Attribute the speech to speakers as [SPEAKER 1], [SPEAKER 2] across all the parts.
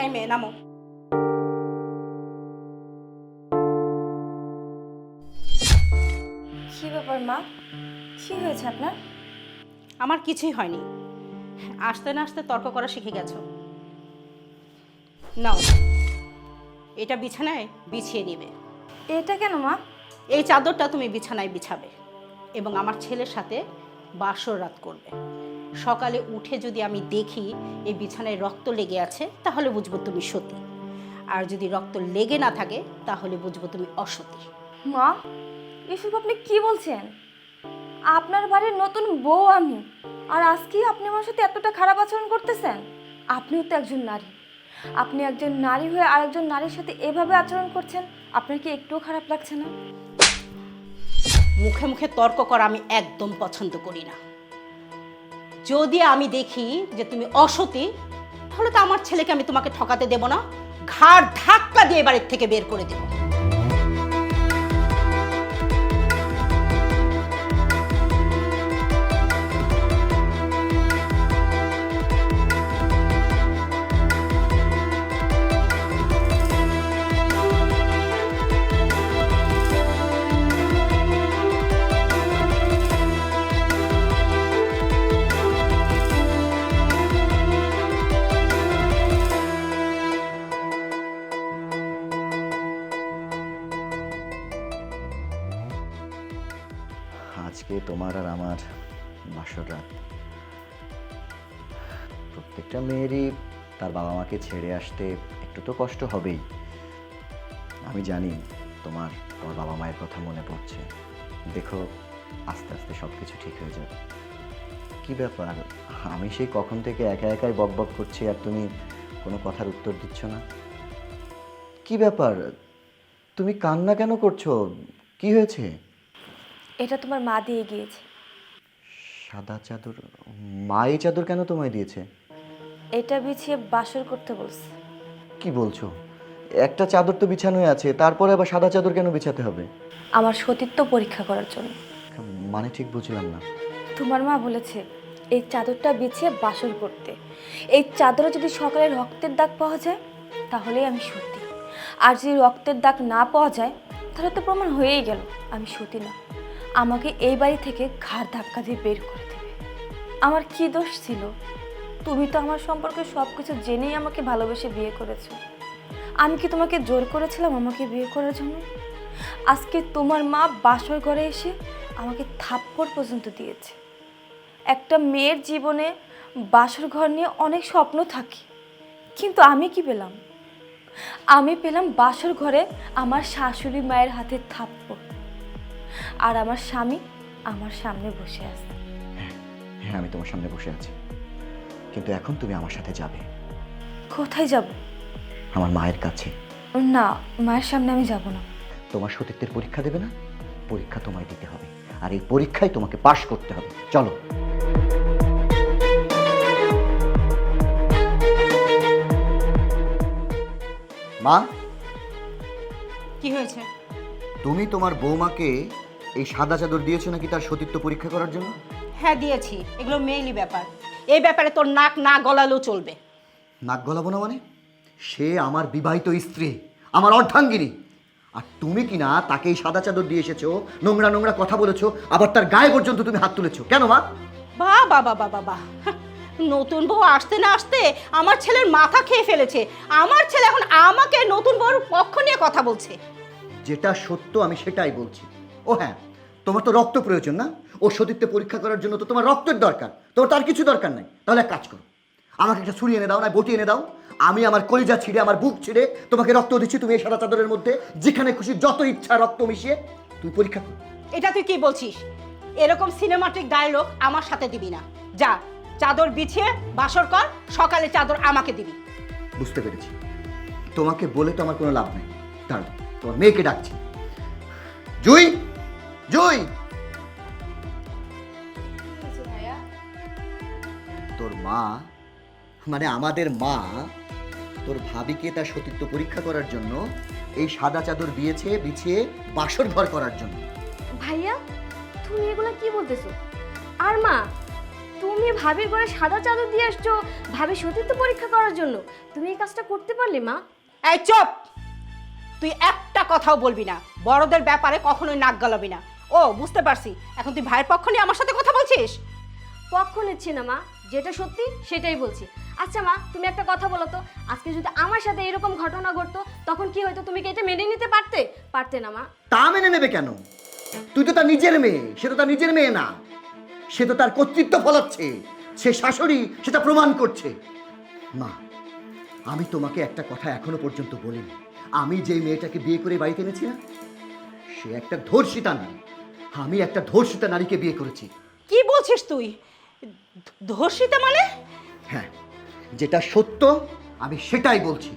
[SPEAKER 1] এই মেয়ে নামো
[SPEAKER 2] কি ব্যাপার মা? কি হয়েছে আপনার?
[SPEAKER 1] আমার কিছুই হয়নি। আসতে না আসতে তর্ক করা শিখে গেছো। নাও এটা বিছানায় বিছিয়ে নিবে।
[SPEAKER 2] এটা কেন মা?
[SPEAKER 1] এই চাদরটা তুমি বিছানায় বিছাবে এবং আমার ছেলের সাথে বাসর রাত করবে। সকালে উঠে যদি আমি দেখি এই বিছানায় রক্ত লেগে আছে তাহলে বুঝব তুমি সতী। আর যদি রক্ত লেগে না থাকে তাহলে বুঝব তুমি অসতী।
[SPEAKER 2] মা এসব আপনি কি বলছেন? আপনার বাড়ির নতুন বউ আমি। আর আজকেই আপনি আমার সাথে এতটা খারাপ আচরণ করতেছেন? আপনিও তো একজন নারী। আপনি একজন নারী হয়ে আরেকজন নারীর সাথে এভাবে আচরণ করছেন আপনার কি একটুও খারাপ লাগছে না?
[SPEAKER 1] মুখে মুখে তর্ক করা আমি একদম পছন্দ করি না। যদি আমি দেখি যে তুমি অসতী, তাহলে তো আমার ছেলেকে আমি তোমাকে ঠকাতে দেব না। ঘাড় ধাক্কা দিয়ে বাড়ির থেকে বের করে দেব।
[SPEAKER 3] আজকে তোমার আর আমার বাসর রাত। প্রত্যেকটা মেয়েরই তার বাবা মাকে ছেড়ে আসতে একটু তো কষ্ট হবেই। আমি জানি তোমার তোমার বাবা মায়ের কথা মনে পড়ছে। দেখো, আস্তে আস্তে সব কিছু ঠিক হয়ে যাবে। কি ব্যাপার? আমি সেই কখন থেকে একা একাই বক বক করছি আর তুমি কোনো কথার উত্তর দিচ্ছ না? কি ব্যাপার? তুমি কান্না কেন করছ? কি হয়েছে?
[SPEAKER 2] এটা তোমার মা দিয়ে গিয়েছে।
[SPEAKER 3] সাদা চাদর? মা এই চাদর কেন তোমায় দিয়েছে?
[SPEAKER 2] এটা বিছিয়ে বাসর করতে বলছে।
[SPEAKER 3] কি বলছো? একটা চাদর তো বিছানোই আছে তারপরে আবার সাদা চাদর কেন বিছাতে হবে?
[SPEAKER 2] আমার সতীত্ব পরীক্ষা করার জন্য।
[SPEAKER 3] মানে ঠিক বুঝলাম না।
[SPEAKER 2] তোমার মা বলেছে এই চাদরটা বিছিয়ে বাসর করতে। এই চাদরে যদি সকালে রক্তের দাগ পাওয়া যায় তাহলেই আমি সতী। আর যদি রক্তের দাগ না পাওয়া যায় তাহলে তো প্রমাণ হয়েই গেল আমি সতী না। আমাকে এই বাড়ি থেকে ঘাড় ধাক্কা দিয়ে বের করে দেবে। আমার কি দোষ ছিল? তুমি তো আমার সম্পর্কে সব কিছু জেনেই আমাকে ভালোবেসে বিয়ে করেছ। আমি কি তোমাকে জোর করেছিলাম আমাকে বিয়ে করার জন্য? আজকে তোমার মা বাসর ঘরে এসে আমাকে থাপ্পড় পর্যন্ত দিয়েছে। একটা মেয়ের জীবনে বাসর ঘর নিয়ে অনেক স্বপ্ন থাকে, কিন্তু আমি কি পেলাম? আমি পেলাম বাসর ঘরে আমার শাশুড়ি মায়ের হাতে থাপ্পড়। আর আমার স্বামী আমার সামনে বসে আছে।
[SPEAKER 3] হ্যাঁ আমি তোমার সামনে বসে আছি। কিন্তু এখন তুমি আমার সাথে যাবে।
[SPEAKER 2] কোথায় যাব?
[SPEAKER 3] আমার মায়ের কাছে।
[SPEAKER 2] না মায়ের সামনে আমি যাব না।
[SPEAKER 3] তোমার সতীত্বের পরীক্ষা দেবে না? পরীক্ষা তোমায় দিতে হবে। আর এই পরীক্ষায় তোমাকে পাশ করতে হবে। চলো। মা?
[SPEAKER 1] কি হয়েছে?
[SPEAKER 3] তুমি তোমার বৌমাকে এই সাদা চাদর দিয়েছ নাকি তার সতীত্ব পরীক্ষা করার জন্য?
[SPEAKER 1] হ্যাঁ দিয়েছি। এগুলো মেইলি ব্যাপার। এই ব্যাপারে তোর নাক না গলালেও চলবে।
[SPEAKER 3] নাক গলাবো না মানে? সে আমার বিবাহিত স্ত্রী আমার অর্ধাঙ্গিনী। আর তুমি কি না তাকে এই সাদা চাদর দিয়ে এসেছ নোংরা নোংরা কথা বলেছ আবার তার গায়ে পর্যন্ত তুমি হাত তুলেছো। কেন মা?
[SPEAKER 1] বা বাবা বাবা বা নতুন বউ আসতে না আসতে আমার ছেলের মাথা খেয়ে ফেলেছে। আমার ছেলে এখন আমাকে নতুন বউর পক্ষ নিয়ে কথা বলছে।
[SPEAKER 3] যেটা সত্য আমি সেটাই বলছি। ও হ্যাঁ তোমার তো রক্ত প্রয়োজন না? ও সতীত্ব পরীক্ষা করার জন্য তো তোমার রক্তের দরকার। তোমার তার কিছু দরকার নাই। তাহলে এক কাজ করো। আমাকে একটা ছুরি এনে দাও না বটি এনে দাও। আমি আমার কলিজা ছিঁড়ে আমার বুক ছিঁড়ে তোমাকে রক্ত দিচ্ছি তুমি এই সাদা চাদরের মধ্যে যেখানে খুশি যত ইচ্ছা রক্ত মিশিয়ে তুই পরীক্ষা করো।
[SPEAKER 1] এটা তুই কি বলছিস? এরকম সিনেমাটিক ডায়লগ আমার সাথে দিবি না। যা চাদর বিছিয়ে বাসর কর সকালে চাদর আমাকে দিবি।
[SPEAKER 3] বুঝতে পেরেছি। তোমাকে বলে তো আমার কোনো লাভ নেই। দাঁড়াও তোমার মেয়েকে ডাকছি। জুই! জুই! তোর মা মানে আমাদের মা তোর ভাবিকে তার সতীত্ব পরীক্ষা করার জন্য এই সাদা চাদর দিয়েছে বিছিয়ে বাসর ঘর করার জন্য।
[SPEAKER 4] ভাইয়া তুমি এগুলা কি বলতেছো? আর মা তুমি ভাবির ঘরে সাদা চাদর দিয়ে আসছো ভাবি সতীত্ব পরীক্ষা করার জন্য। তুমি এই কাজটা করতে পারলে মা?
[SPEAKER 1] এই চুপ! তুই একটা কথাও বলবি না। বড়দের ব্যাপারে কখনোই নাক গলাবি না। ও বুঝতে পারছি। এখন তুই ভাইয়ের পক্ষ নিয়ে আমার সাথে কথা বলছিস?
[SPEAKER 4] পক্ষ নিচ্ছি না মা। যেটা সত্যি সেটাই বলছি। আচ্ছা মা তুমি একটা কথা বলো তো। আজকে যদি আমার সাথে এরকম ঘটনা ঘটতো তখন কি হয়তো তুমি কি এটা মেনে নিতে পারতে? পারতে না মা।
[SPEAKER 3] তা মেনে নেবে কেন? তুই তো তার নিজের মেয়ে সে তো তার নিজের মেয়ে না। সে তো তার কর্তৃত্ব ফলাচ্ছে। সে শাশুড়ি সেটা প্রমাণ করছে। মা আমি তোমাকে একটা কথা এখনও পর্যন্ত বলিনি। আমি যে মেয়েটাকে বিয়ে করে বাড়িতে এনেছি না সে একটা ধর্ষিতা নারী আমি একটা ধর্ষিতা নারীকে বিয়ে করেছি।
[SPEAKER 1] কি বলছিস তুই? ধর্ষিতা মানে?
[SPEAKER 3] হ্যাঁ যেটা সত্য আমি সেটাই বলছি।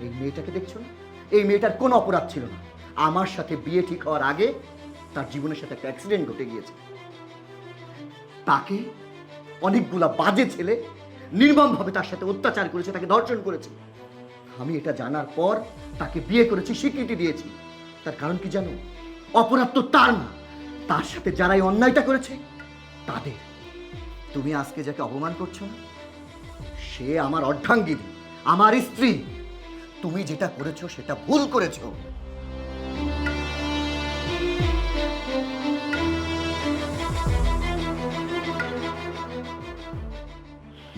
[SPEAKER 3] এই মেয়েটাকে দেখছ না? এই মেয়েটার কোনো অপরাধ ছিল না। আমার সাথে বিয়ে ঠিক হওয়ার আগে তার জীবনের সাথে একটা অ্যাক্সিডেন্ট ঘটে গিয়েছে। তাকে অনেকগুলা বাজে ছেলে নির্মমভাবে তার সাথে অত্যাচার করেছে তাকে ধর্ষণ করেছে। আমি এটা জানার পর তাকে বিয়ে করেছি স্বীকৃতি দিয়েছি। তার কারণ কি জানো? অপরাধ তো তার না। তার সাথে যারাই অন্যায়টা করেছে, তাদের। তুমি আজকে যাকে অপমান করছ না, সে আমার অর্ধাঙ্গিনী, আমার স্ত্রী। তুমি যেটা করেছ, সেটা ভুল করেছ।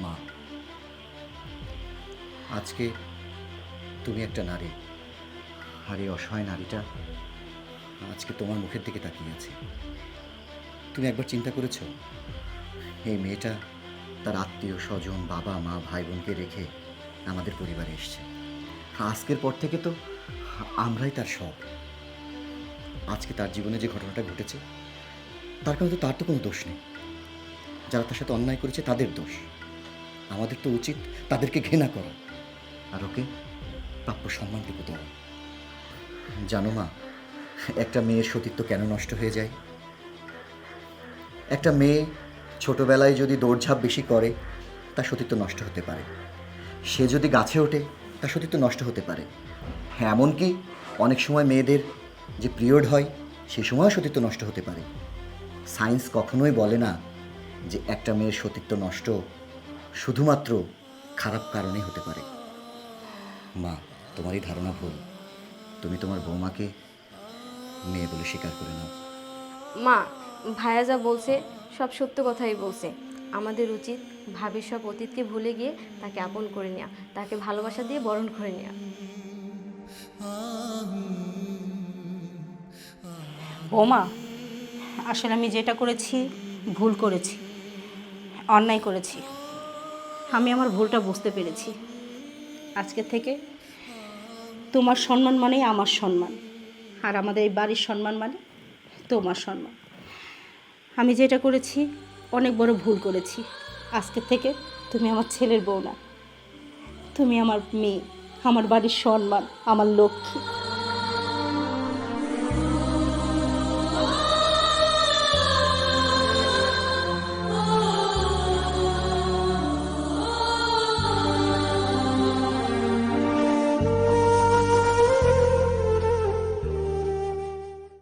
[SPEAKER 3] মা, আজকে তুমি একটা নারী। আর এই অসহায় নারীটা আজকে তোমার মুখের দিকে তাকিয়ে আছে। তুমি একবার চিন্তা করেছ? এই মেয়েটা তার আত্মীয়, স্বজন, বাবা, মা ভাই বোনকে রেখে আমাদের পরিবারে এসছে। আজকের পর থেকে তো আমরাই তার সব। আজকে তার জীবনে যে ঘটনাটা ঘটেছে, তার কারণে তার তো কোনো দোষ নেই। যারা তার সাথে অন্যায় করেছে, তাদের দোষ। আমাদের তো উচিত তাদেরকে ঘৃণা করা। আর ওকে প্রাপ্য সম্মানটুকু দেওয়া। জানো মা একটা মেয়ের সতীত্ব কেন নষ্ট হয়ে যায়? একটা মেয়ে ছোটবেলায় যদি দৌড়ঝাঁপ বেশি করে, তার সতীত্ব নষ্ট হতে পারে। সে যদি গাছে ওঠে, তার সতীত্ব নষ্ট হতে পারে। হ্যাঁ এমনকি অনেক সময় মেয়েদের যে পিরিয়ড হয়, সে সময়ও সতীত্ব নষ্ট হতে পারে। সায়েন্স কখনোই বলে না যে একটা মেয়ের সতীত্ব নষ্ট শুধুমাত্র খারাপ কারণে হতে পারে। মা, তোমারই ধারণা ভুল। তুমি তোমার বৌমাকে মেয়ে বলে স্বীকার করে নাও।
[SPEAKER 4] মা ভাইয়া যা বলছে সব সত্য কথাই বলছে। আমাদের উচিত ভাবির সব অতীতকে ভুলে গিয়ে তাকে আপন করে নেওয়া তাকে ভালোবাসা দিয়ে বরণ করে নেওয়া
[SPEAKER 1] বৌমা আসলে আমি যেটা করেছি ভুল করেছি অন্যায় করেছি। আমি আমার ভুলটা বুঝতে পেরেছি। আজকে থেকে তোমার সম্মান মানেই আমার সম্মান। আর আমাদের এই বাড়ির সম্মান মানে তোমার সম্মান। আমি যেটা করেছি, অনেক বড় ভুল করেছি। আজকে থেকে তুমি আমার ছেলের বউ না। তুমি আমার মেয়ে, আমার বাড়ির সম্মান, আমার লক্ষ্মী।